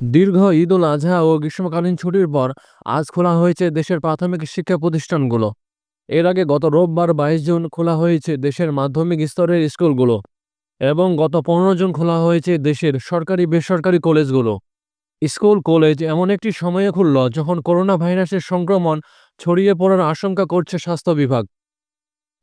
দীর্ঘ ঈদ উল আজহা ও গ্রীষ্মকালীন ছুটির পর আজ খোলা হয়েছে দেশের প্রাথমিক শিক্ষা প্রতিষ্ঠানগুলো। এর আগে গত রোববার বাইশ জুন খোলা হয়েছে দেশের মাধ্যমিক স্তরের স্কুলগুলো এবং গত পনেরো জুন খোলা হয়েছে দেশের সরকারি বেসরকারি কলেজগুলো। স্কুল, কলেজ এমন একটি সময়ে খুলল যখন করোনা ভাইরাসের সংক্রমণ ছড়িয়ে পড়ার আশঙ্কা করছে স্বাস্থ্য বিভাগ।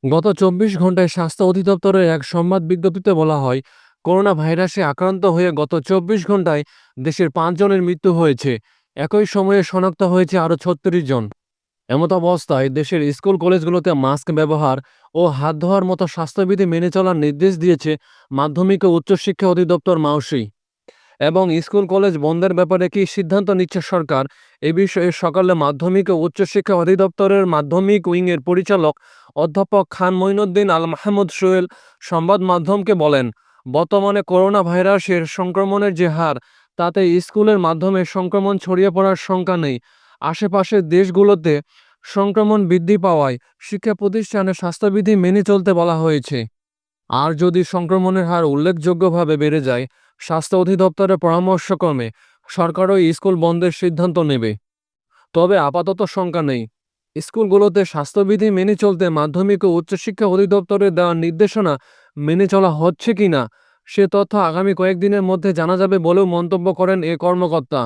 গত চব্বিশ ঘন্টায় স্বাস্থ্য অধিদপ্তরের এক সংবাদ বিজ্ঞপ্তিতে বলা হয় করোনা ভাইরাসে আক্রান্ত হয়ে গত চব্বিশ ঘন্টায় দেশের পাঁচজনের মৃত্যু হয়েছে। একই সময়ে শনাক্ত হয়েছে আরও ছত্রিশ জন। এমত অবস্থায় দেশের স্কুল কলেজগুলোতে মাস্ক ব্যবহার ও হাত ধোয়ার মতো স্বাস্থ্যবিধি মেনে চলার নির্দেশ দিয়েছে মাধ্যমিক ও উচ্চশিক্ষা অধিদপ্তর মাউসি। এবং স্কুল কলেজ বন্ধের ব্যাপারে কী সিদ্ধান্ত নিচ্ছে সরকার, এ বিষয়ে সকালে মাধ্যমিক ও উচ্চশিক্ষা অধিদপ্তরের মাধ্যমিক উইংয়ের পরিচালক অধ্যাপক খান মঈনুদ্দিন আল মাহমুদ সোহেল সংবাদ মাধ্যমকে বলেন বর্তমানে করোনা ভাইরাসের সংক্রমণের যে হার, তাতে স্কুলের মাধ্যমে সংক্রমণ ছড়িয়ে পড়ার শঙ্কা নেই। আশেপাশের দেশগুলোতে সংক্রমণ বৃদ্ধি পাওয়ায় শিক্ষা প্রতিষ্ঠানে স্বাস্থ্যবিধি মেনে চলতে বলা হয়েছে। আর যদি সংক্রমণের হার উল্লেখযোগ্যভাবে বেড়ে যায়, স্বাস্থ্য অধিদপ্তরের পরামর্শক্রমে সরকারও স্কুল বন্ধের সিদ্ধান্ত নেবে। তবে আপাতত শঙ্কা নেই। স্কুলগুলোতে স্বাস্থ্যবিধি মেনে চলতে মাধ্যমিক ও উচ্চশিক্ষা অধিদপ্তরের দেওয়া নির্দেশনা মেনে চলা হচ্ছে কিনা, সে তথ্য আগামী কয়েকদিনের মধ্যে জানা যাবে বলেও মন্তব্য করেন এ কর্মকর্তা।